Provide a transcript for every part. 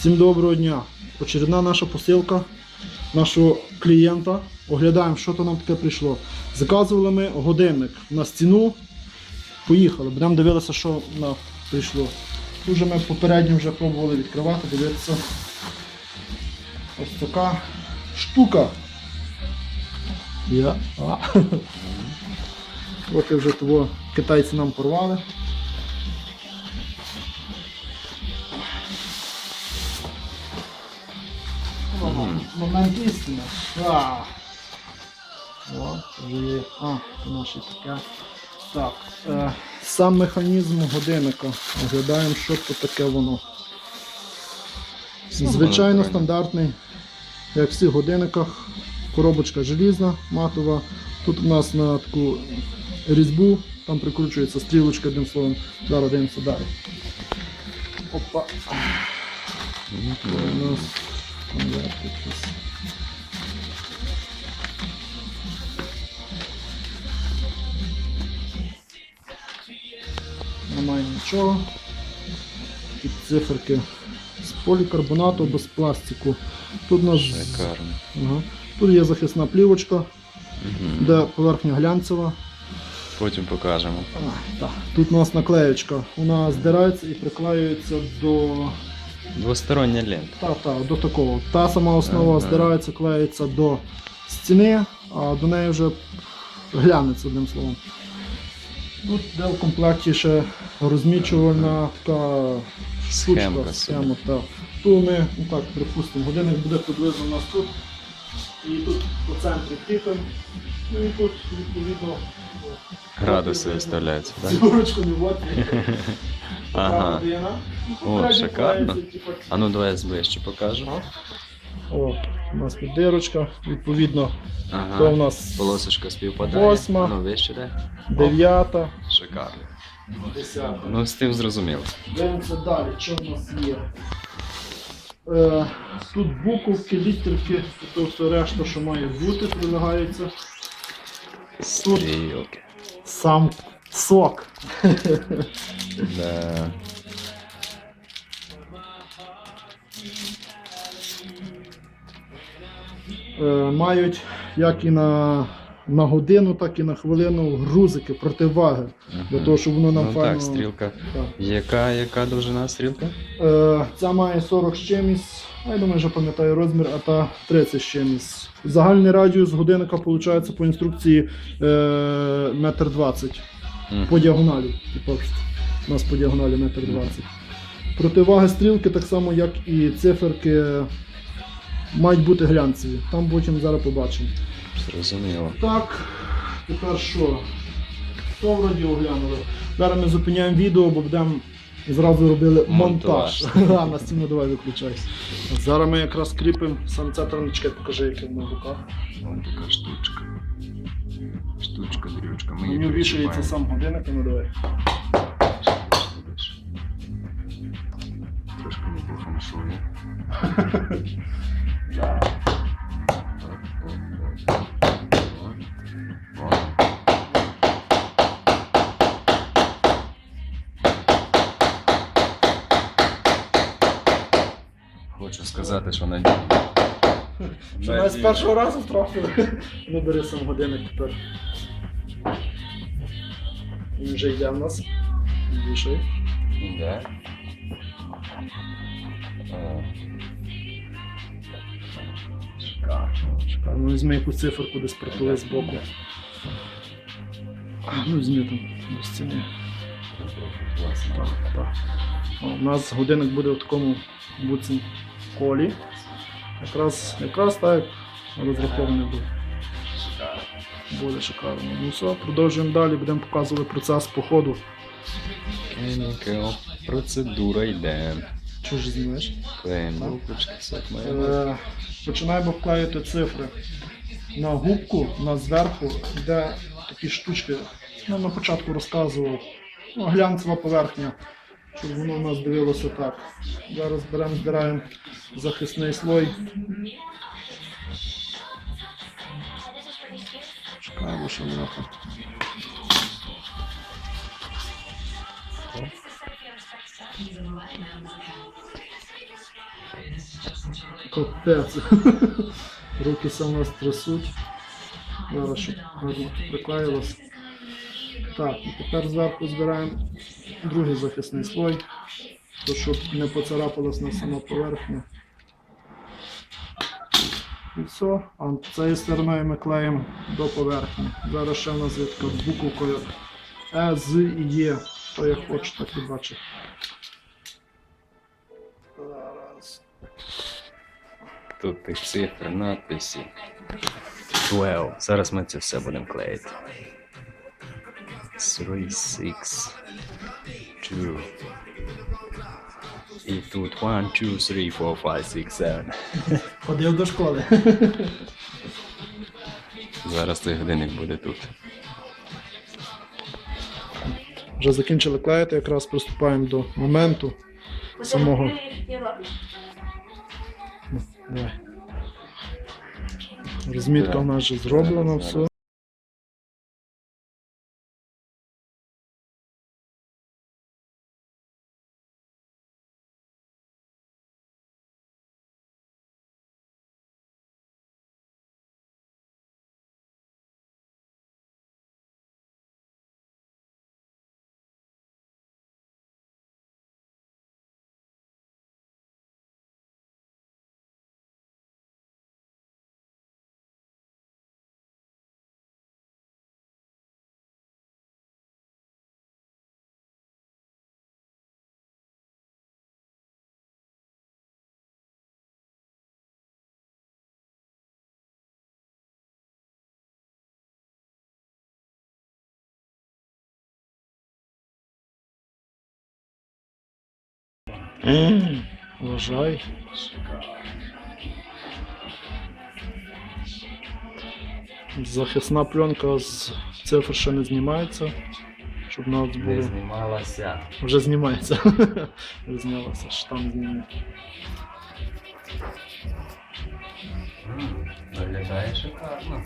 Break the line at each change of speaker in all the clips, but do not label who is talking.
Всім доброго дня. Очередна наша посилка нашого клієнта. Оглядаємо, що то нам таке прийшло. Заказували ми годинник на стіну. Поїхали. Будемо дивитися, що нам прийшло. Тут вже ми попередньо вже пробували відкривати, дивитися. Ось така штука. Я. А. Трохи вже того китайці нам порвали. Момент істини. А. О, вже. А, це наше таке. Так. Е, сам механізм годинника. Оглядаємо, що то таке воно. Звичайно, стандартний, як в всіх годинниках. Коробочка желізна, матова. Тут у нас на таку різьбу, там прикручується стрілочка, одним словом. Зараз дивимося далі. Опа. У нас конверт якийсь. Немає нічого. Тут циферки з полікарбонату без пластику. Тут у нас
Шикарно.
ага. Тут є захисна плівочка,
Угу.
де поверхня глянцева.
Потім покажемо.
А, так. Тут у нас наклеєчка. Вона здирається і приклеюється до
Двостороння лента.
Та, та, до такого. Та сама основа
Ага.
здирається, клеїться до стіни, а до неї вже глянеться одним словом. Тут де в комплекті ще розмічувальна така штучка, схема. Та. Тут ми, ну так, припустимо, годинник буде приблизно у нас тут. І тут по центрі кріпимо. Ну і тут відповідно.
Градуси виставляються, так?
Зірочку не вот.
Ага. О, шикарно.
типу,
А ну давай зближче покажу.
О, у нас тут дирочка, відповідно, то у нас
Полосочка співпадає.
Восьма.
Ну, вище де?
дев'ята,
Шикарно.
десята.
Ну, з тим зрозуміло.
Дивимося далі, що в нас є. Е, тут буковки, літерки, то все решта, що має бути, прилягається.
Стрілки.
Сам сок.
Да.
Мають як і на, на годину, так і на хвилину грузики, противаги. Для того, щоб воно нам
Ну
файно.
так, стрілка.
Так.
Яка, яка довжина стрілка?
Е, ця має 40 з чимось, я думаю, вже пам'ятаю розмір, а та 30 з чимось. Загальний радіус годинника виходить по інструкції е, метр 20
Мгм.
по діагоналі. Типу, у нас по діагоналі метр 20. Противаги стрілки, так само як і циферки, мають бути глянцеві. Там потім зараз побачимо.
Зрозуміло.
Так, тепер що? Що вроді оглянули? Зараз ми зупиняємо відео, бо будемо зразу робили монтаж.
Монтаж.
А, на стіну давай виключайся. Зараз ми якраз кріпимо сам це тронички, покажи, яке в в руках.
Ось така штучка. Штучка, дрючка. Ми
Мені
її
вішається
причіпаємо.
сам годинник, ну давай.
Трошки не по феншую. Хочу сказати, що надійно.
Що нас з першого разу втрафили. Ну бери сам годинник тепер. Він вже йде в нас. Вішай.
Іде.
Ну візьми якусь циферку десь притули з боку. Ну візьми там до стіни. Так, так. У нас годинник буде в такому буцім колі. Якраз, якраз так розрахований був. Буде шикарно. Ну все, продовжуємо далі, будемо показувати процес по ходу.
Chemical. Процедура йде.
Чого ж знімаєш?
Клеїмо.
Е, Починаємо вклеювати цифри. На губку, на зверху, йде такі штучки. Ну, на початку розказував. Ну, глянцева поверхня, щоб воно у нас дивилося так. Зараз беремо, збираємо захисний слой. Чекаємо, що воно Капець. Руки саме трясуть. Зараз щоб гарно приклеїлося. Так, і тепер зверху збираємо другий захисний слой, то щоб не поцарапалась на сама поверхня. І все, а цією стороною ми клеїмо до поверхні. Зараз ще в нас є така буквка як Е, З і Є. То як хоче, так і бачить. Зараз.
Тут тих цифр, надписи. 12. Зараз ми це все будемо клеїти. 3, 6, 2. І тут 1, 2, 3, 4, 5, 6, 7.
Ходив до школи.
Зараз цей годинник буде тут.
Вже закінчили клеїти, якраз приступаємо до моменту самого. Розмітка в нас вже зроблена, все. Вважай. Захисна пленка з цифр ще не знімається, щоб у нас
Не
було.
знімалася.
Вже знімається. Вже знялося, штам зніме.
Виглядає шикарно.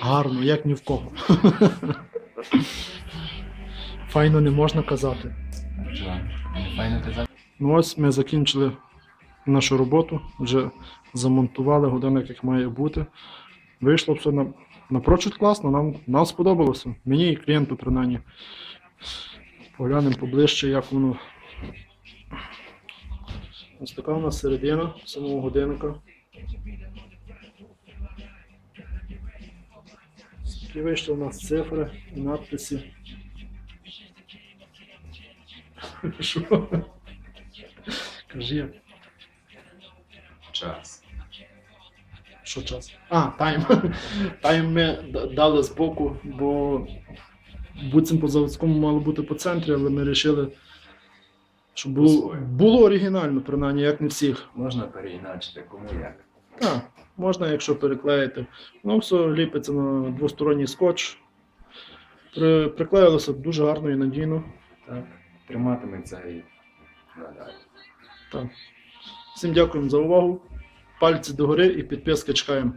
Гарно, як ні в кого. Файно не можна казати. Ну ось ми закінчили нашу роботу, вже замонтували годинник, як має бути. Вийшло все на, напрочуд класно, нам, нам сподобалося. Мені і клієнту принаймні. Поглянемо поближче, як воно. Ось така у нас середина самого годинника. Такі вийшли у нас цифри і надписи. Що? Кажи.
час.
Що час? А, тайм. Тайм ми дали збоку, бо буцім по заводському мало бути по центрі, але ми вирішили, щоб було, було оригінально, принаймні, як не всіх.
Можна переіначити, кому як.
Так, можна, якщо переклеїти. Ну, все ліпиться на двосторонній скотч. При, приклеїлося дуже гарно і надійно.
Так, триматиметься і надалі.
Так. Всім дякуємо за увагу. Пальці догори і підписки чекаємо.